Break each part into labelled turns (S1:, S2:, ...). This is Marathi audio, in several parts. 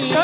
S1: என்ன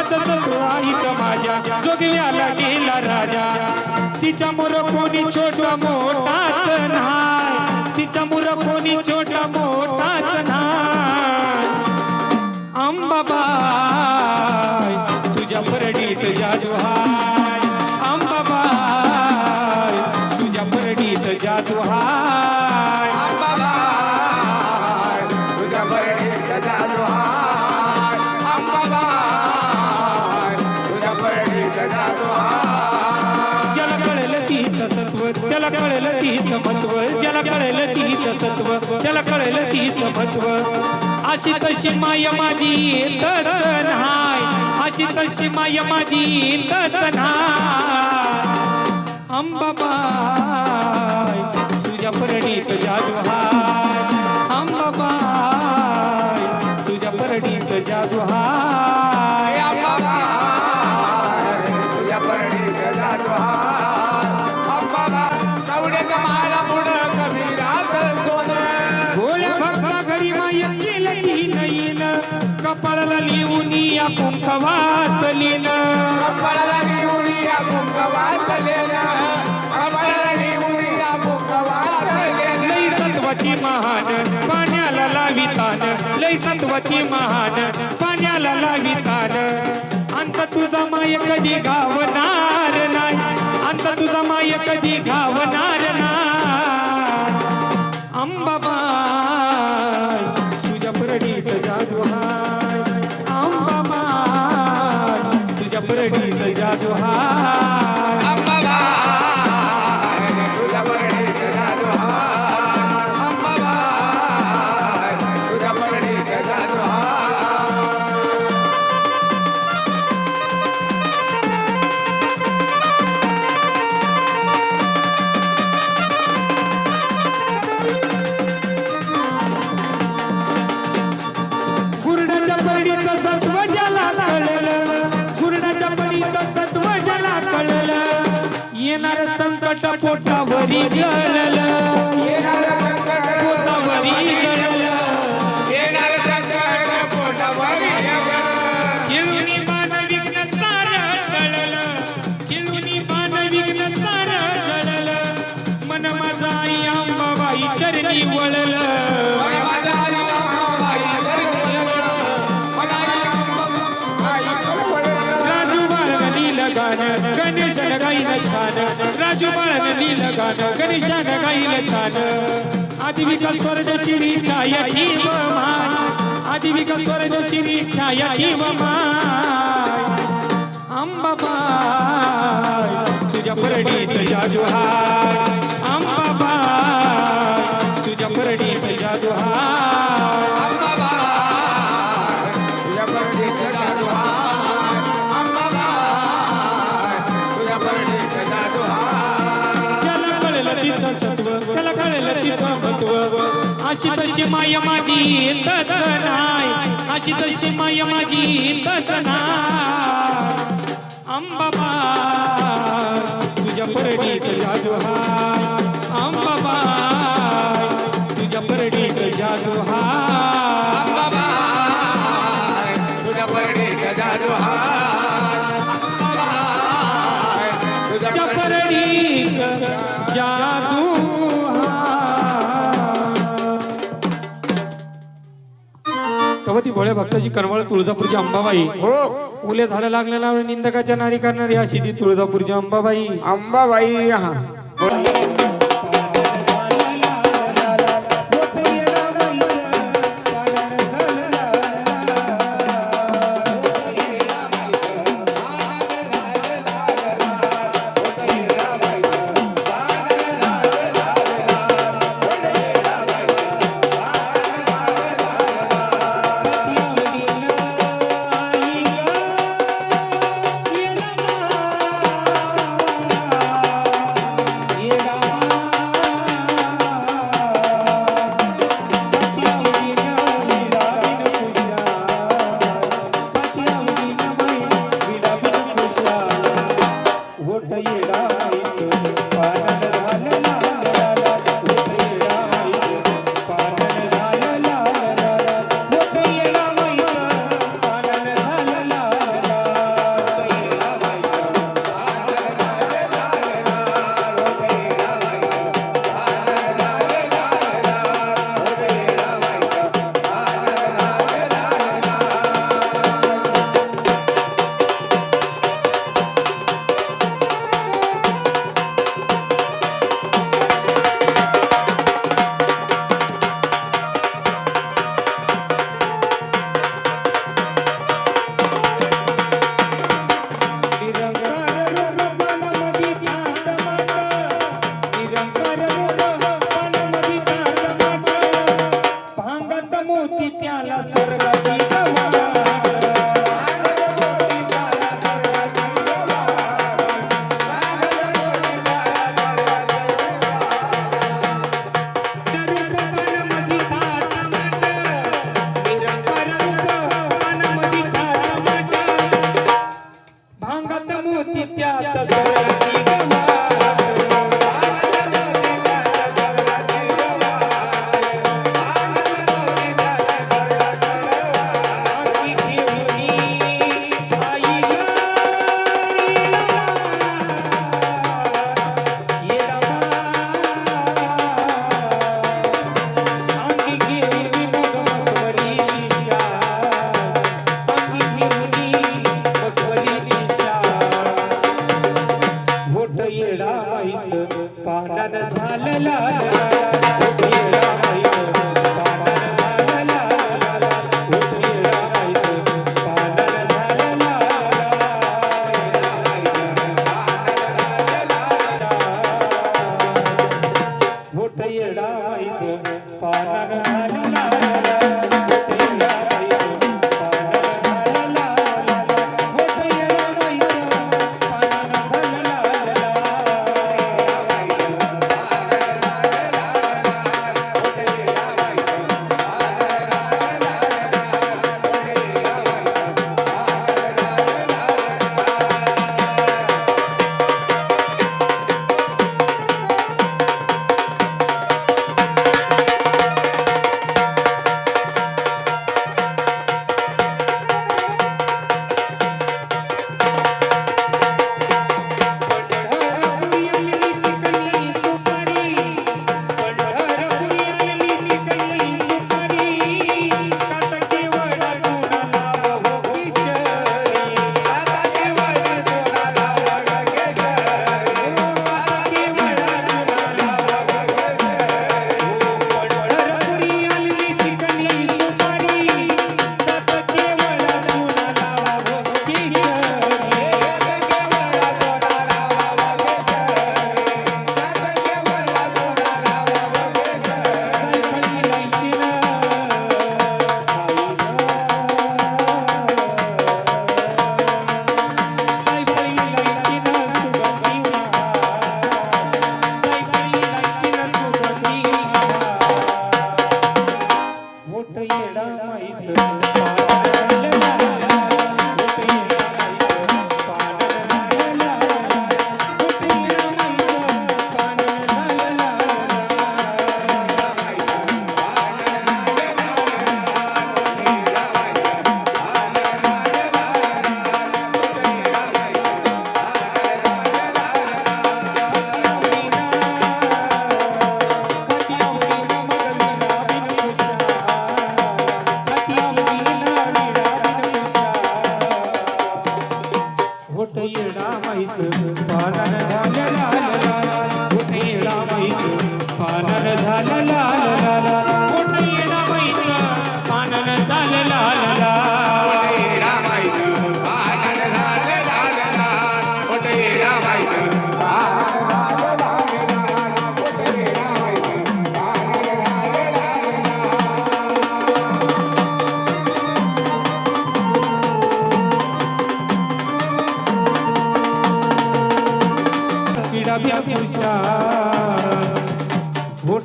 S1: असंच ऐक माझ्या. जोगव्याला गेला राजा. तिच्या मुर कोणी छोटा मोठाच नाही तिच्या मुर कोणी छोटा मोठाच नाही अंबाबाई तुझ्या परडीत जादू हाय. अंबाबाई तुझ्या परडीत जादू हाय.
S2: तुझ्या परडीत जादू
S1: सत्व त्याला कळलं तीच महत्त्व. अशी तशी माय माझी तर नाय अशी तशी माय माझी तर नाय अंबाबाई तुझ्या परडीत जादुहाय अंबाबाई तुझ्या परडीत
S2: जादुहाय
S1: बाई संतवाची महान पाण्याला लावी तान अंत तुझा माय कधी गावणार नाही. अंत तुझा माय कधी गावणार नाही கட்ட போட்டா வரிகளை छान गणेशान गाईल छान. आदिविका स्वरज शिरी छाया ठेव माय. आदिविका स्वरज शिरी छाया ठेव माय. अंबाबाई तुझ्या परडीत जाजू हाय. तशी माय माझी तच नाही अशी तशी माय माझी तच नाही. अंबाबाई तुझ्या परडीत भोळ्या भक्ताची करवळ तुळजापूरची अंबाबाई.
S2: हो.
S1: ओले झाडं लागलेला निंदकाच्या नारी करणारी अशी ती तुळजापूरची अंबाबाई.
S2: अंबाबाई हा.
S1: भांगत मोती त्यात सरती पालन झालं लाल. होट येडा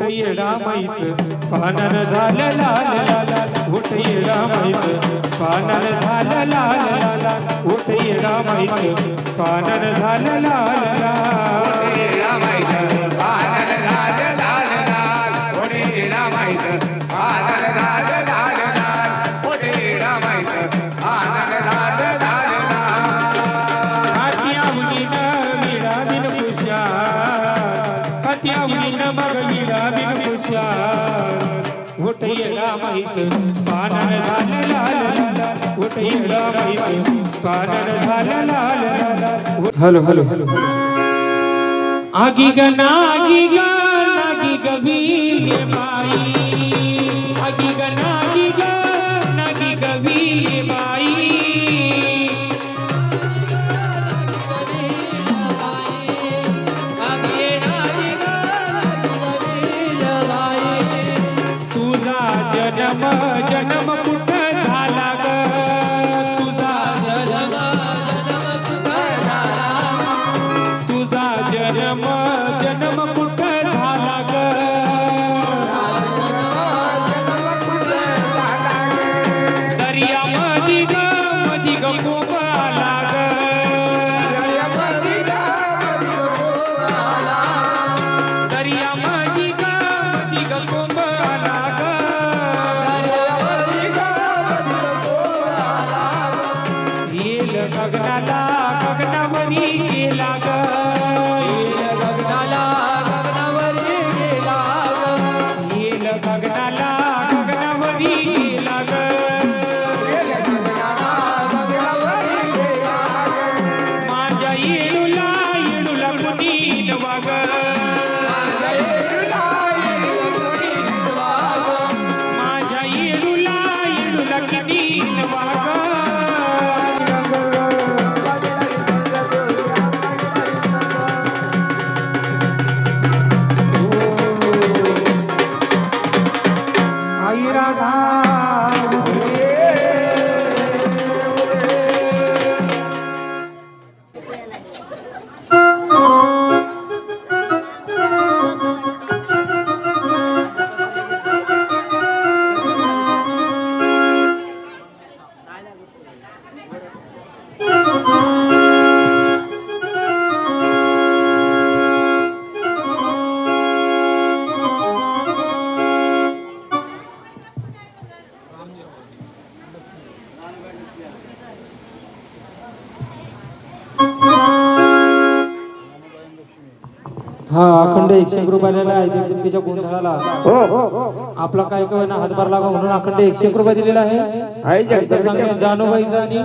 S1: होट येडा माईचं पानन झालं लाल लाल होट येडा माईचं पानन झालं लाल लाल होट येडा माईचं पानन झालं लाल. हात्यावलीन मग विडा बिन झालं लाल झालं लाल लाल. हॅलो हॅलो हॅलो आगी ग नागी ग नागी ग विले बाई
S3: हा अखंड एकशे एक रुपये दिलेला आहे दिग्दंबीच्या गोंधळाला. आपला काय काय ना हातभार लागा म्हणून अखंड एकशे एक रुपये दिलेला आहे. जानूबाईचा आणि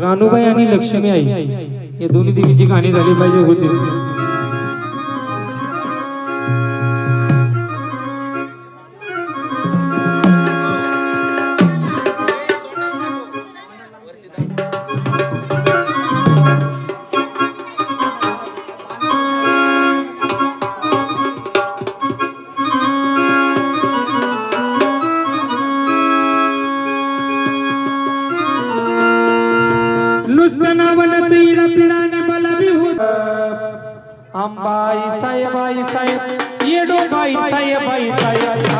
S3: रानूबाई आणि लक्ष्मी आई या दोन्ही देवीची गाणी झाली पाहिजे होती.
S1: अंबाई मला बी होत
S3: आंबाई साहेबाई साहेब
S1: येडो येडूबाई साहेबाई साहेब.